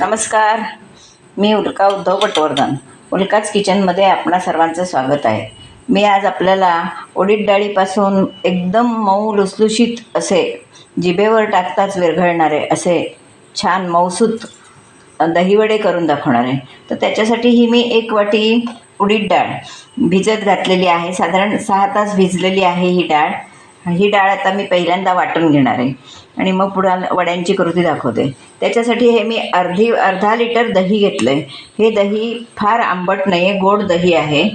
नमस्कार. मी उल्का उद्धव पटवर्धन. उल्काच किचनमध्ये आपणा सर्वांचं स्वागत आहे. मी आज आपल्याला उडीद डाळीपासून एकदम मऊ लुसलुशीत असे जिभेवर टाकताच विरघळणारे असे छान मऊसूत दहीवडे करून दाखवणार आहे. तर त्याच्यासाठी ही मी एक वाटी उडीद डाळ भिजत घातलेली आहे. साधारण सहा तास भिजलेली आहे ही डाळ. ही डाळ आता मी पहिल्यांदा वाटून घेणार आहे. आणि मग पुढं वड्यांची कृती दाखवते. त्याच्यासाठी हे मी अर्धी अर्धा लिटर दही घेतलं आहे हे दही फार आंबट नाही आहे गोड दही आहे.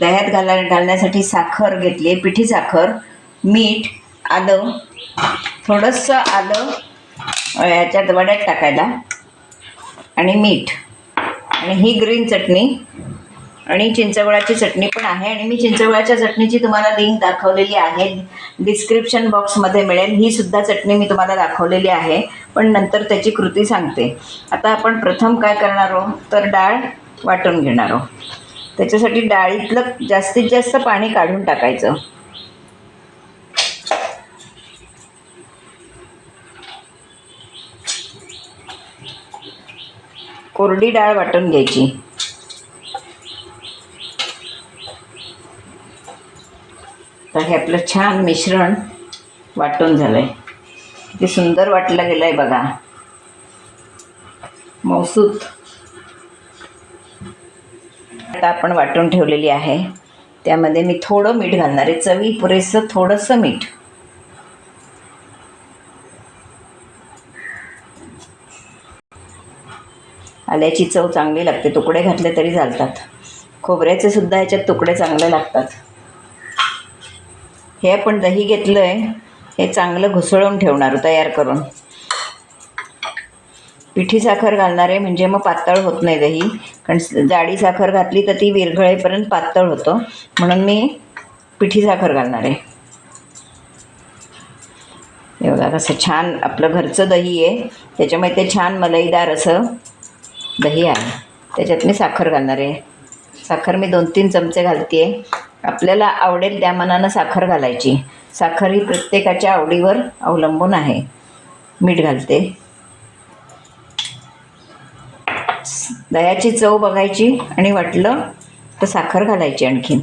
दह्यात घाला घालण्यासाठी साखर घेतली आहे पिठी साखर मीठ आलं थोडंसं आलं याच्यात वड्यात टाकायला. आणि मीठ. आणि ही ग्रीन चटणी आणि चिंचगुळाची चटणी पण आहे आणि मी चिंचगुळाच्या चटणीची तुम्हाला लिंक दाखवलेली आहे. डिस्क्रिप्शन बॉक्समध्ये मिळेल. ही सुद्धा चटणी मी तुम्हाला दाखवलेली आहे. पण नंतर त्याची कृती सांगते. आता आपण प्रथम काय करणार आहोत? तर डाळ वाटून घेणार आहोत. त्याच्यासाठी डाळीतलं जास्तीत जास्त पाणी काढून टाकायचं. कोरडी डाळ वाटून घ्यायची. तर हे आपलं छान मिश्रण वाटून झालं आहे किती सुंदर वाटलं गेलं आहे बघा. मौसूत. आता आपण वाटून ठेवलेली आहे. त्यामध्ये मी थोडं मीठ घालणार आहे. चवी पुरेसं थोडंसं मीठ. आल्याची चव चांगली लागते. तुकडे घातले तरी चालतात. खोबऱ्याचे सुद्धा ह्याच्यात तुकडे चांगले लागतात. हे आपण दही घेतलं आहे हे चांगलं घुसळून ठेवणार तयार करून. पिठी साखर घालणार आहे म्हणजे मग पातळ होत नाही दही. कारण जाडी साखर घातली तर ती विरघळेपर्यंत पातळ होतं. म्हणून मी पिठी साखर घालणार आहे. हे बघा कसं छान आपलं घरचं दही आहे. त्याच्यामुळे ते छान मलईदार असं दही आहे. त्याच्यात मी साखर घालणार आहे. साखर मी दोन तीन चमचे घालते आहे आपल्याला आवडेल त्या मनानं साखर घालायची. साखर ही प्रत्येकाच्या आवडीवर अवलंबून आहे. मीठ घालते. दह्याची चव बघायची आणि वाटलं तर साखर घालायची आणखीन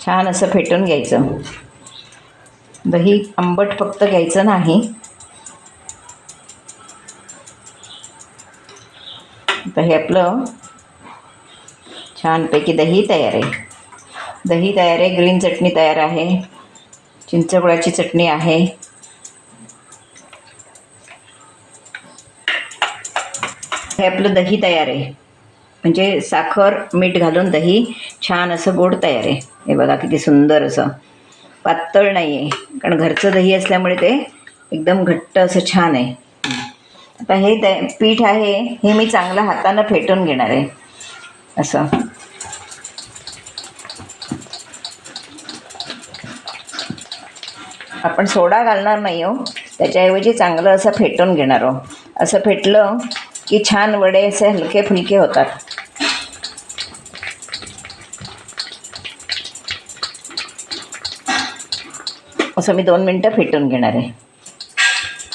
छान असं फेटून घ्यायचं. दही आंबट फक्त घ्यायचं नाही. तर हे आपलं छानपैकी दही तयार आहे. दही तयार आहे ग्रीन चटणी तयार आहे चिंचगुळाची चटणी आहे. हे आपलं दही तयार आहे. म्हणजे साखर मीठ घालून दही छान असं गोड तयार आहे. हे बघा किती सुंदर असं. पातळ नाही आहे कारण घरचं दही असल्यामुळे ते एकदम घट्ट असं छान आहे. आता हे पीठ आहे हे मी चांगलं हातानं फेटून घेणार आहे. असं. आपण सोडा घालणार नाही हो. त्याच्याऐवजी चांगलं असं फेटून घेणार आहो असं फेटलं की छान वडे असे हलके फुलके होतात. असं मी दोन मिनटं फेटून घेणार आहे.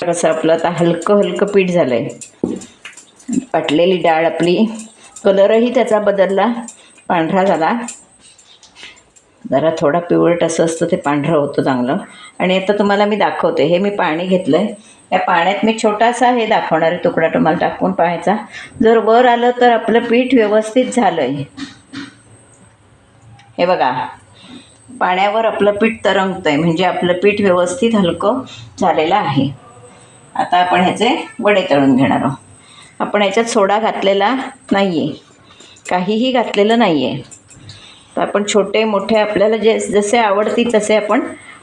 असं आपलं आता हलकं हलकं पीठ झालं आहे पाटलेली डाळ आपली. कलरही त्याचा बदलला पांढरा झाला. जरा थोडा पिवळट असं असतं ते पांढरं होतं चांगलं. आणि आता तुम्हाला मी दाखवते हे मी पाणी घेतलं आहे या पाण्यात मी छोटासा हे दाखवणार आहे तुकडा तुम्हाला टाकून पाहायचा. जर वर आलं तर आपलं पीठ व्यवस्थित झालं आहे हे बघा पाण्यावर आपलं पीठ तरंगतं आहे म्हणजे आपलं पीठ व्यवस्थित हलकं झालेलं आहे. आता आपण ह्याचे वडे तळून घेणार आहोत. आपण याच्यात सोडा घातलेला नाही आहे काहीही घातलेलं नाही आहे तर आपण छोटे मोठे आपल्याला जे जसे आवडतील तसे आपण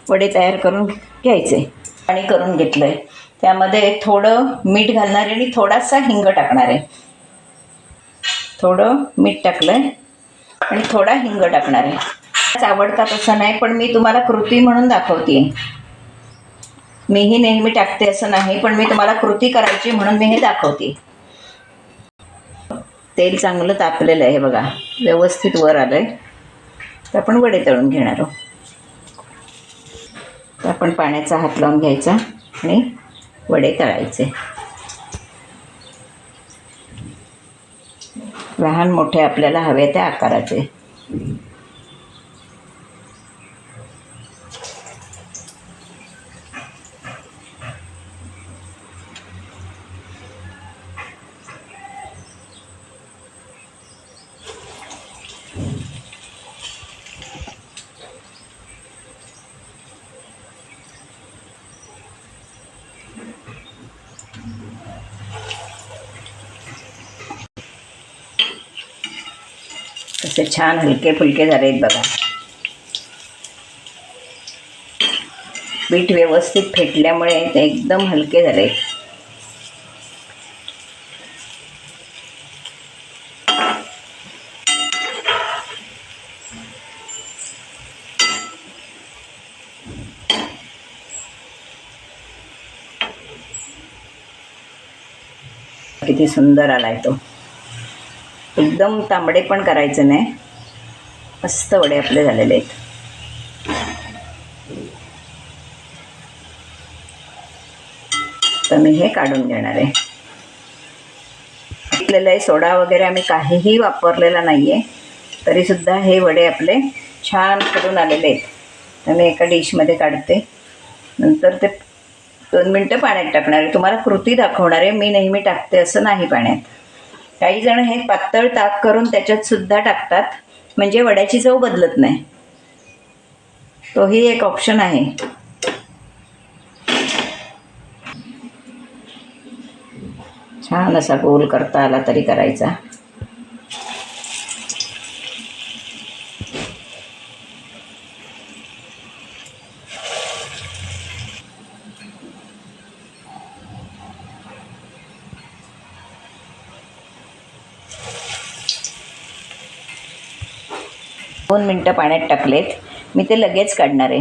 वडे तयार करून घ्यायचे आणि करून घेतलं आहे त्यामध्ये थोडं मीठ घालणार आहे आणि थोडासा हिंग टाकणार. आहे थोडं मीठ टाकलं आहे आणि थोडा हिंग टाकणार. आहे आवडतात असं नाही पण मी तुम्हाला कृती म्हणून दाखवते. मीही नेहमी टाकते असं नाही पण मी तुम्हाला कृती करायची म्हणून मी हे दाखवते. तेल चांगलं तापलेलं आहे बघा. व्यवस्थित वर आलं आहे तर आपण वडे तळून घेणार आहोत. तर आपण पाण्याचा हात लावून घ्यायचा आणि वडे तळायचे. लहान मोठे आपल्याला हवे त्या आकाराचे. मस्त छान हलके फुलके झाले आहेत बघा. पीठ व्यवस्थित फेटल्यामुळे ते एकदम हलके झाले. किती सुंदर आलाय तो. एकदम तांबडे पण करायचे नाही. मस्त वडे आपले झालेले आहेत. तर मी हे काढून घेणार आहे. आपल्याला आहे सोडा वगैरे आम्ही काहीही वापरलेला नाही आहे तरीसुद्धा हे वडे आपले छान करून आलेले आहेत. तर मी एका डिशमध्ये काढते. नंतर ते दोन मिनटं पाण्यात टाकणार आहे. तुम्हाला कृती दाखवणार आहे. मी नेहमी टाकते असं नाही पाण्यात. काही जण हे पातळ ताक करून त्याच्यात सुद्धा टाकतात. म्हणजे वड्याची चव बदलत नाही. तोही एक ऑप्शन आहे. छान असा गोल करता आला तरी करायचा. दोन मिनटं पाण्यात टाकलेत. मी ते लगेच काढणार आहे.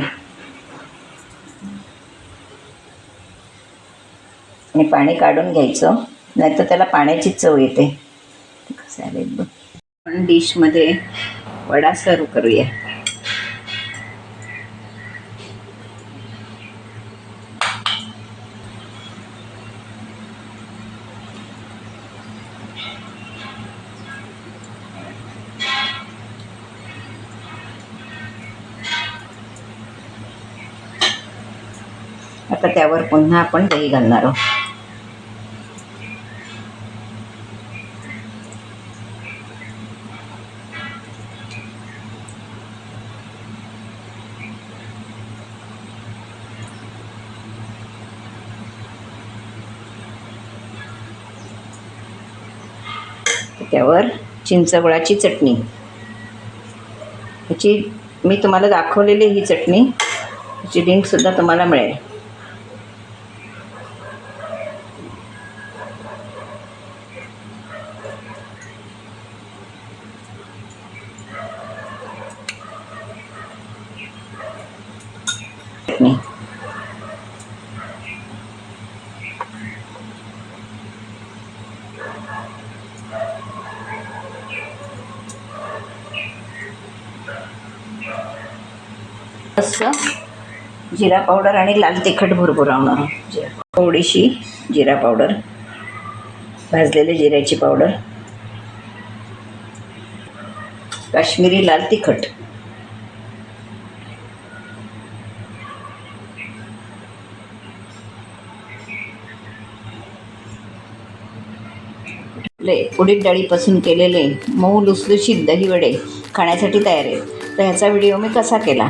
आणि पाणी काढून घ्यायचं. नाहीतर त्याला पाण्याची चव येते. कसं आले बघ. पण डिशमध्ये वडा सर्व करूया. आता त्यावर पुन्हा आपण दही घालणार आहोत. त्यावर चिंचगुळाची चटणी. ह्याची मी तुम्हाला दाखवलेली ही चटणी. ह्याची लिंकसुद्धा तुम्हाला मिळेल. थोडंसं जिरा पावडर आणि लाल तिखट भुरभुरावणार जिरा थोडीशी जिरा पावडर भाजलेले जिऱ्याची पावडर काश्मीरी लाल तिखट. आपले उडीद डाळीपासून केलेले मऊ लुसलुशीत दही वडे खाण्यासाठी तयार आहेत. तर ह्याचा व्हिडिओ मी कसा केला?